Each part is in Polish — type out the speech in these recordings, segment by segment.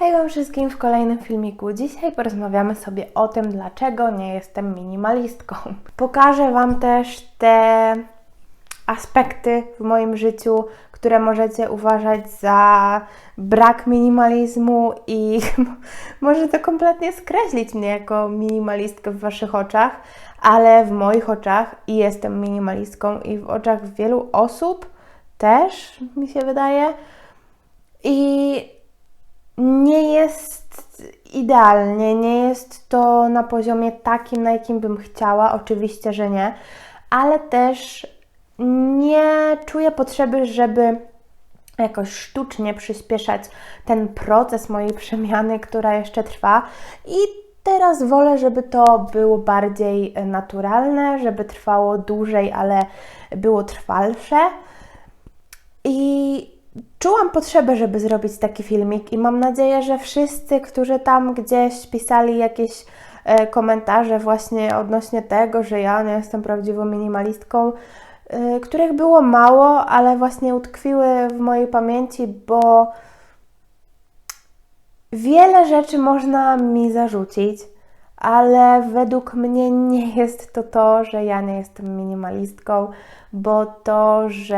Hej Wam wszystkim w kolejnym filmiku. Dzisiaj porozmawiamy sobie o tym, dlaczego nie jestem minimalistką. Pokażę Wam też te aspekty w moim życiu, które możecie uważać za brak minimalizmu i może to kompletnie skreślić mnie jako minimalistkę w Waszych oczach, ale w moich oczach i jestem minimalistką i w oczach wielu osób też, mi się wydaje. I nie jest idealnie, nie jest to na poziomie takim, na jakim bym chciała, oczywiście, że nie, ale też nie czuję potrzeby, żeby jakoś sztucznie przyspieszać ten proces mojej przemiany, która jeszcze trwa i teraz wolę, żeby to było bardziej naturalne, żeby trwało dłużej, ale było trwalsze. I czułam potrzebę, żeby zrobić taki filmik i mam nadzieję, że wszyscy, którzy tam gdzieś pisali jakieś e, komentarze właśnie odnośnie tego, że ja nie jestem prawdziwą minimalistką, e, których było mało, ale właśnie utkwiły w mojej pamięci, bo wiele rzeczy można mi zarzucić, ale według mnie nie jest to to, że ja nie jestem minimalistką, bo to, że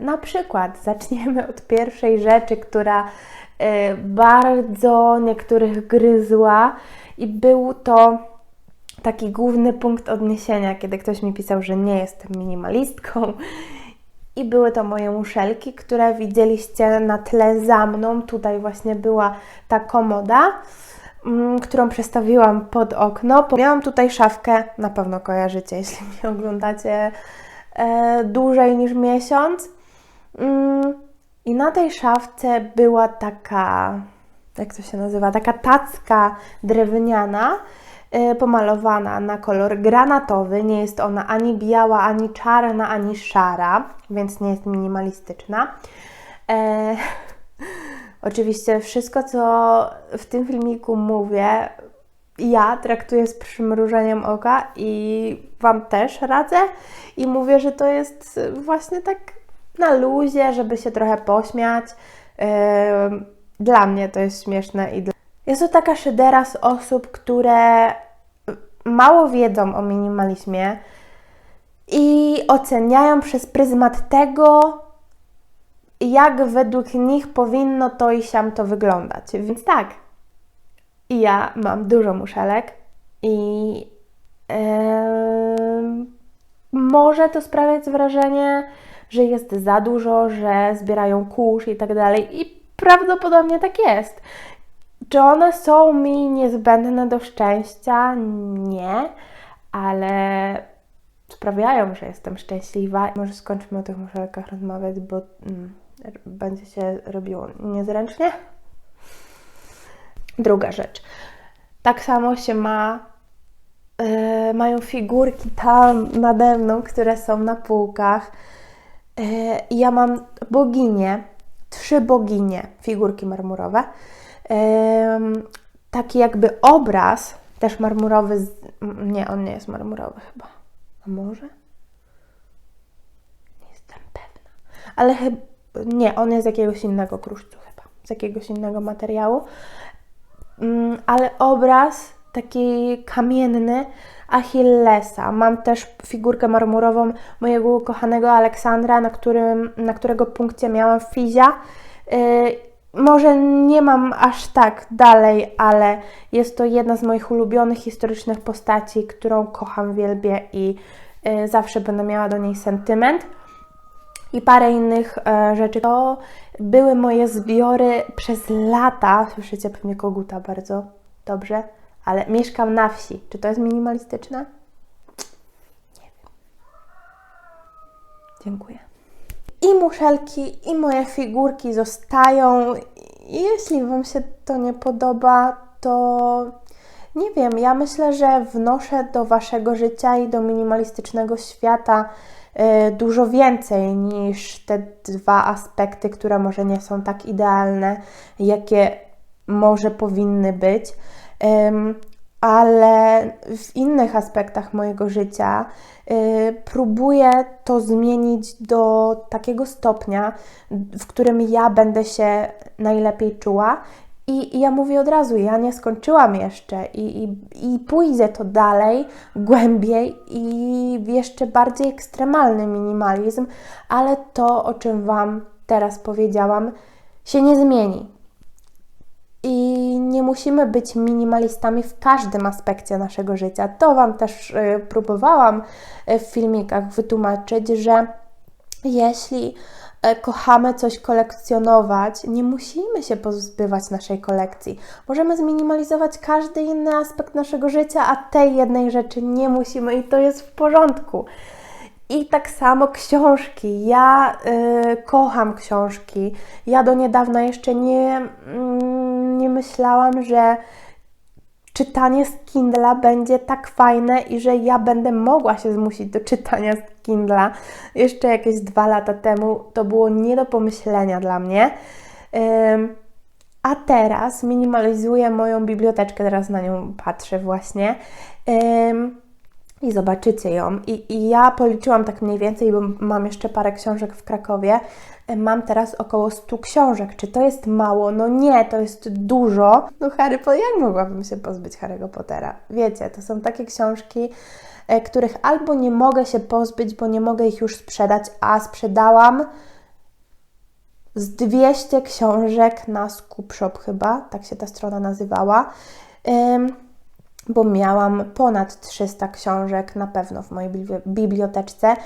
na przykład zaczniemy od pierwszej rzeczy, która y, bardzo niektórych gryzła i był to taki główny punkt odniesienia, kiedy ktoś mi pisał, że nie jestem minimalistką. I były to moje muszelki, które widzieliście na tle za mną. Tutaj właśnie była ta komoda, którą przestawiłam pod okno. Miałam tutaj szafkę, na pewno kojarzycie, jeśli mnie oglądacie e, dłużej niż miesiąc. Mm, I na tej szafce była taka, jak to się nazywa, taka tacka drewniana, e, pomalowana na kolor granatowy. Nie jest ona ani biała, ani czarna, ani szara, więc nie jest minimalistyczna. E, oczywiście wszystko, co w tym filmiku mówię, ja traktuję z przymrużeniem oka i Wam też radzę i mówię, że to jest właśnie tak na luzie, żeby się trochę pośmiać. Dla mnie to jest śmieszne i dla... Jest to taka szydera z osób, które mało wiedzą o minimalizmie i oceniają przez pryzmat tego, jak według nich powinno to i siam to wyglądać. Więc tak, ja mam dużo muszelek i yy, może to sprawiać wrażenie, że jest za dużo, że zbierają kurz i tak dalej. I prawdopodobnie tak jest. Czy one są mi niezbędne do szczęścia? Nie, ale sprawiają, że jestem szczęśliwa. Może skończmy o tych muszelkach rozmawiać, bo mm, będzie się robiło niezręcznie. Druga rzecz. Tak samo się ma, yy, mają figurki tam nade mną, które są na półkach. Yy, ja mam boginie, trzy boginie, figurki marmurowe. Yy, taki jakby obraz, też marmurowy. Z, nie, on nie jest marmurowy chyba. A może? Nie jestem pewna. Ale chyba. Nie, on jest z jakiegoś innego kruszcu chyba. Z jakiegoś innego materiału. Mm, ale obraz taki kamienny Achillesa. Mam też figurkę marmurową mojego ukochanego Aleksandra, na, którym, na którego punkcie miałam fizia. Yy, może nie mam aż tak dalej, ale jest to jedna z moich ulubionych historycznych postaci, którą kocham, wielbię i yy, zawsze będę miała do niej sentyment i parę innych e, rzeczy. To były moje zbiory przez lata. Słyszycie pewnie koguta bardzo dobrze, ale mieszkam na wsi. Czy to jest minimalistyczne? Nie wiem. Dziękuję. I muszelki, i moje figurki zostają. Jeśli Wam się to nie podoba, to nie wiem. Ja myślę, że wnoszę do Waszego życia i do minimalistycznego świata E, dużo więcej niż te dwa aspekty, które może nie są tak idealne, jakie może powinny być. Ale w innych aspektach mojego życia e, próbuję to zmienić do takiego stopnia, w którym ja będę się najlepiej czuła I, I ja mówię od razu, ja nie skończyłam jeszcze i, i, i pójdzie to dalej, głębiej i w jeszcze bardziej ekstremalny minimalizm, ale to, o czym Wam teraz powiedziałam, się nie zmieni. I nie musimy być minimalistami w każdym aspekcie naszego życia. To Wam też y, próbowałam y, w filmikach wytłumaczyć, że jeśli kochamy coś kolekcjonować, nie musimy się pozbywać naszej kolekcji. Możemy zminimalizować każdy inny aspekt naszego życia, a tej jednej rzeczy nie musimy i to jest w porządku. I tak samo książki. Ja y, kocham książki. Ja do niedawna jeszcze nie, mm, nie myślałam, że czytanie z Kindla będzie tak fajne i że ja będę mogła się zmusić do czytania z Kindla. Jeszcze jakieś dwa lata temu to było nie do pomyślenia dla mnie. a teraz minimalizuję moją biblioteczkę, teraz na nią patrzę właśnie i zobaczycie ją. I, I, ja policzyłam tak mniej więcej, bo mam jeszcze parę książek w Krakowie. E, mam teraz około 100 książek. Czy to jest mało? No nie, to jest dużo. No Harry Potter, jak mogłabym się pozbyć Harry'ego Pottera? Wiecie, to są takie książki, e, których albo nie mogę się pozbyć, bo nie mogę ich już sprzedać, a sprzedałam z 200 książek na Scoop Shop chyba, tak się ta strona nazywała bo miałam ponad 300 książek na pewno w mojej biblioteczce.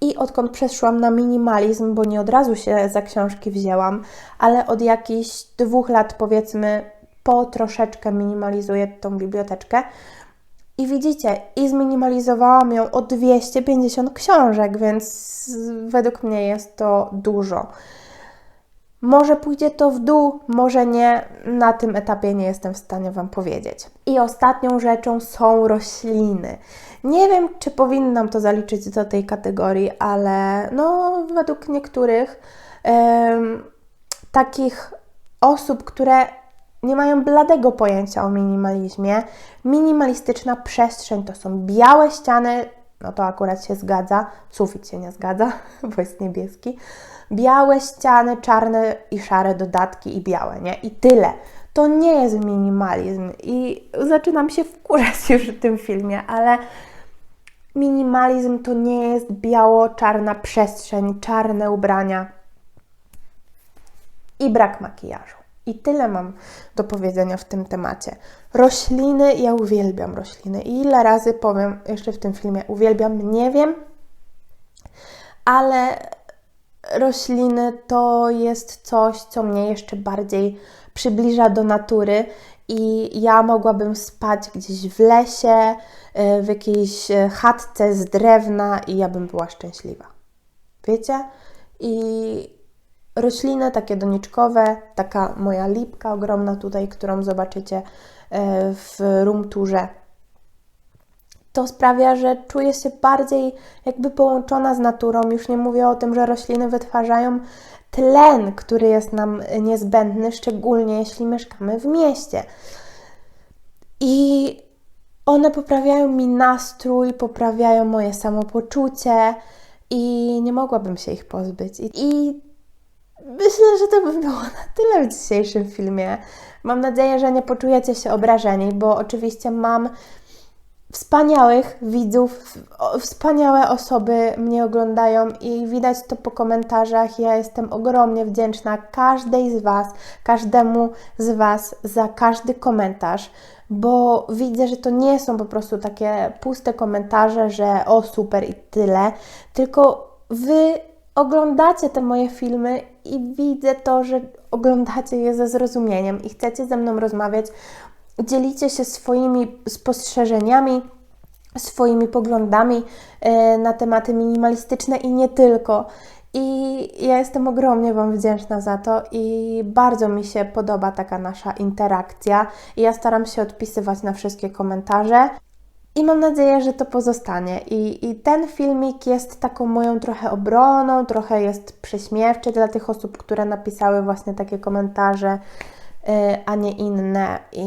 I odkąd przeszłam na minimalizm, bo nie od razu się za książki wzięłam, ale od jakichś dwóch lat powiedzmy po troszeczkę minimalizuję tą biblioteczkę. I widzicie, i zminimalizowałam ją o 250 książek, więc według mnie jest to dużo. Może pójdzie to w dół, może nie. Na tym etapie nie jestem w stanie Wam powiedzieć. I ostatnią rzeczą są rośliny. Nie wiem, czy powinnam to zaliczyć do tej kategorii, ale no, według niektórych takich osób, które nie mają bladego pojęcia o minimalizmie, minimalistyczna przestrzeń to są białe ściany, no to akurat się zgadza, sufit się nie zgadza, bo jest niebieski białe ściany, czarne i szare dodatki i białe, nie? I tyle. To nie jest minimalizm i zaczynam się wkurzać już w tym filmie, ale minimalizm to nie jest biało-czarna przestrzeń, czarne ubrania i brak makijażu. I tyle mam do powiedzenia w tym temacie. Rośliny, ja uwielbiam rośliny. I ile razy powiem jeszcze w tym filmie, uwielbiam, nie wiem, ale rośliny to jest coś, co mnie jeszcze bardziej przybliża do natury i ja mogłabym spać gdzieś w lesie, e, w jakiejś e, chatce z drewna i ja bym była szczęśliwa. Wiecie? I rośliny takie doniczkowe, taka moja lipka ogromna tutaj, którą zobaczycie e, w roomturze to sprawia, że czuję się bardziej jakby połączona z naturą. Już nie mówię o tym, że rośliny wytwarzają tlen, który jest nam niezbędny, szczególnie jeśli mieszkamy w mieście. I one poprawiają mi nastrój, poprawiają moje samopoczucie i nie mogłabym się ich pozbyć. I myślę, że to by było na tyle w dzisiejszym filmie. Mam nadzieję, że nie poczujecie się obrażeni, bo oczywiście mam wspaniałych widzów, wspaniałe osoby mnie oglądają i widać to po komentarzach. Ja jestem ogromnie wdzięczna każdej z Was, każdemu z Was za każdy komentarz, bo widzę, że to nie są po prostu takie puste komentarze, że o super i tyle, tylko Wy oglądacie te moje filmy i widzę to, że oglądacie je ze zrozumieniem i chcecie ze mną rozmawiać dzielicie się swoimi spostrzeżeniami, swoimi poglądami e, na tematy minimalistyczne i nie tylko. I ja jestem ogromnie Wam wdzięczna za to i bardzo mi się podoba taka nasza interakcja. I ja staram się odpisywać na wszystkie komentarze. I mam nadzieję, że to pozostanie. I, I ten filmik jest taką moją trochę obroną, trochę jest prześmiewczy dla tych osób, które napisały właśnie takie komentarze a nie inne. I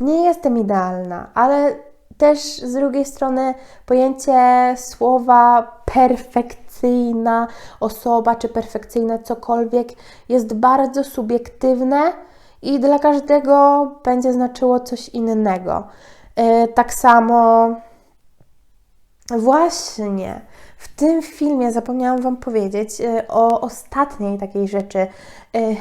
nie jestem idealna, ale też z drugiej strony pojęcie słowa perfekcyjna osoba czy perfekcyjne cokolwiek jest bardzo subiektywne i dla każdego będzie znaczyło coś innego. Yy, tak samo właśnie w tym filmie zapomniałam Wam powiedzieć yy, o ostatniej takiej rzeczy. Yy,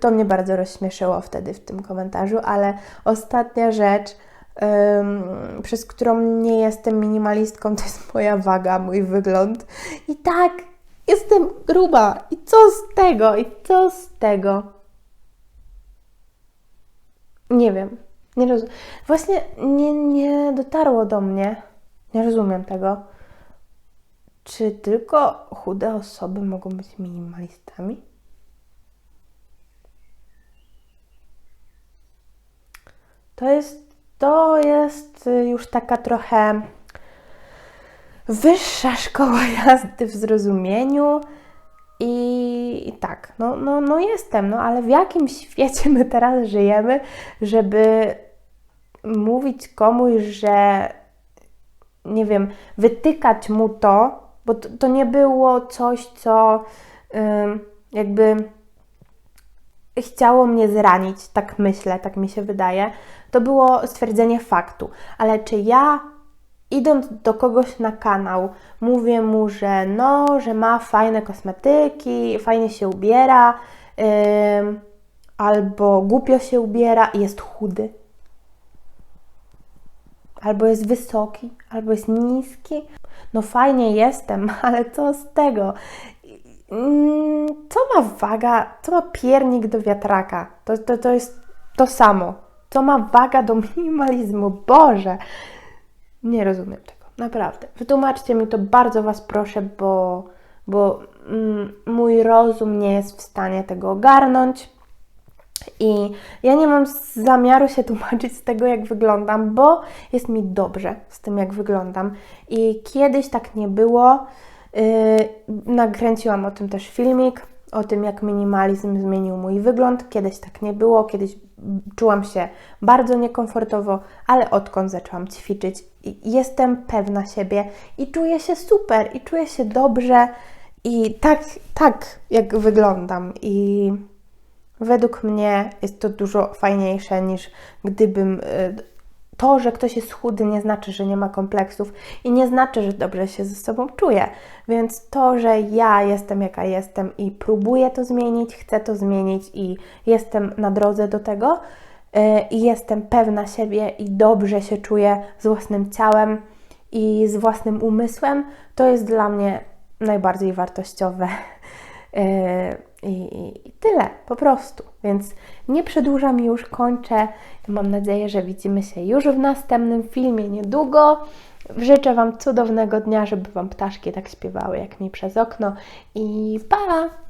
to mnie bardzo rozśmieszyło wtedy w tym komentarzu, ale ostatnia rzecz, przez którą nie jestem minimalistką, to jest moja waga, mój wygląd. I tak, jestem gruba. I co z tego? I co z tego? Nie wiem. Nie rozumiem. Właśnie nie, nie dotarło do mnie. Nie rozumiem tego. Czy tylko chude osoby mogą być minimalistami? To jest, to jest już taka trochę wyższa szkoła jazdy w zrozumieniu. I, tak, no, no, no jestem, no ale w jakim świecie my teraz żyjemy, żeby mówić komuś, że nie wiem, wytykać mu to, bo to, to nie było coś, co jakby chciało mnie zranić, tak myślę, tak mi się wydaje. To było stwierdzenie faktu. Ale czy ja idąc do kogoś na kanał, mówię mu, że no, że ma fajne kosmetyki, fajnie się ubiera, yy, albo głupio się ubiera i jest chudy, albo jest wysoki, albo jest niski. No fajnie jestem, ale co z tego? Mm, co ma waga, co ma piernik do wiatraka? To, to, to jest to samo. Co ma waga do minimalizmu? Boże! Nie rozumiem tego, naprawdę. Wytłumaczcie mi to, bardzo Was proszę, bo, bo mm, mój rozum nie jest w stanie tego ogarnąć. I ja nie mam zamiaru się tłumaczyć z tego, jak wyglądam, bo jest mi dobrze z tym, jak wyglądam. I kiedyś tak nie było. Yy, nakręciłam o tym też filmik, o tym, jak minimalizm zmienił mój wygląd. Kiedyś tak nie było, kiedyś czułam się bardzo niekomfortowo, ale odkąd zaczęłam ćwiczyć, jestem pewna siebie i czuję się super, i czuję się dobrze, i tak, tak jak wyglądam. I według mnie jest to dużo fajniejsze niż gdybym y, to, że ktoś jest chudy, nie znaczy, że nie ma kompleksów i nie znaczy, że dobrze się ze sobą czuje. Więc to, że ja jestem jaka jestem i próbuję to zmienić, chcę to zmienić i jestem na drodze do tego yy, i jestem pewna siebie i dobrze się czuję z własnym ciałem i z własnym umysłem, to jest dla mnie najbardziej wartościowe. I, I, tyle, po prostu. Więc nie przedłużam już, kończę. Mam nadzieję, że widzimy się już w następnym filmie niedługo. Życzę Wam cudownego dnia, żeby Wam ptaszki tak śpiewały jak mi przez okno. I pa!